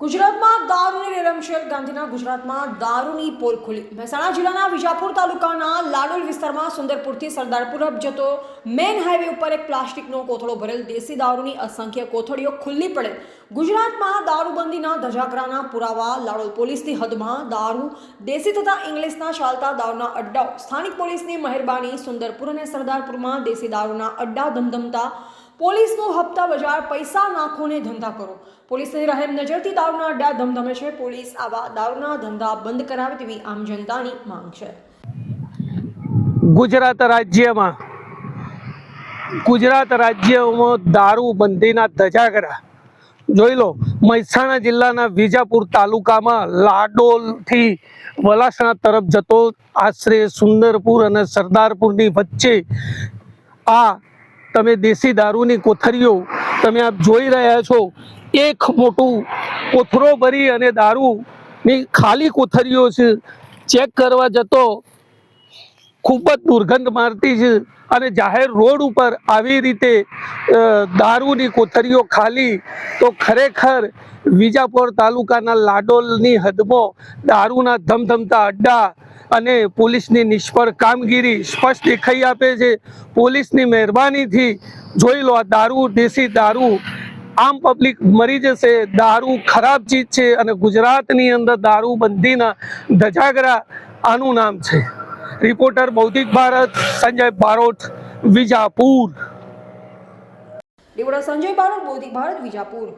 ગુજરાતમાં દારૂની રેલમશેલ ગાંધીના ગુજરાતમાં દારૂની પોલ ખુલી. મહેસાણા જિલ્લાના વિજાપુર તાલુકાના લાડોલ વિસ્તારમાં સુંદરપુરથી સરદારપુર અપ જતો મેન હાઈવે ઉપર એક પ્લાસ્ટિકનો કોથળો ભરેલ દેશી દારૂની અસંખ્ય કોથળીઓ ખુલ્લી પડે. ગુજરાતમાં દારૂબંધીના ધજાગરાના પુરાવા લાડોલ પોલીસની હદમાં દારૂ, દેશી તથા ઇંગ્લિશના ચાલતા દારૂના અડ્ડાઓ, સ્થાનિક પોલીસની મહેરબાની સુંદરપુર અને સરદારપુરમાં દેશી દારૂના અડ્ડા ધમધમતા પોલીસનું હપ્તા બજાર પૈસા નાખોને ધંધા કરો. પોલીસની રહેમ નજરથી દારૂના અડ્ડા ધમધમે છે. પોલીસ આવા દારૂના ધંધા બંધ કરાવે તેવી આમ જનતાની માંગ છે. ગુજરાત રાજ્યમાં ગુજરાત રાજ્યમાં દારૂ બંધીના ધજાગરા. જોઈ લો, મહેસાણા જિલ્લાના વિજાપુર તાલુકામાં લાડોલથી વલાસણા તરફ જતો આશરે સુંદરપુર અને સરદારપુરની વચ્ચે આ તમે દેશી દારૂની કોથરીઓ તમે આપ જોઈ રહ્યા છો, એક મોટું કોથરો ભરી અને દારૂની ખાલી કોથરીઓ છે, ચેક કરવા જતો ખૂબ જ દુર્ગંધ મારતી છે અને જાહેર રોડ ઉપર આવી રીતે દારૂની કોથરીઓ ખાલી, તો ખરેખર વિજાપુર તાલુકાના લાડોલની હદમાં દારૂના ધમધમતા અડ્ડા અને પોલીસની નિષ્ફળ કામગીરી સ્પષ્ટ દેખાઈ આપે છે. પોલીસની મહેરબાનીથી જોઈ લો, આ દારૂ, દેશી દારૂ આમ પબ્લિક મરી જશે. દારૂ ખરાબ ચીજ છે અને ગુજરાતની અંદર દારૂ બંધીના ધજાગરા આનું નામ છે. રિપોર્ટર બૌદ્ધિક ભારત, સંજય બારોટ, વિજાપુર. સંજય બારોટ બૌદ્ધિક ભારત, વિજાપુર.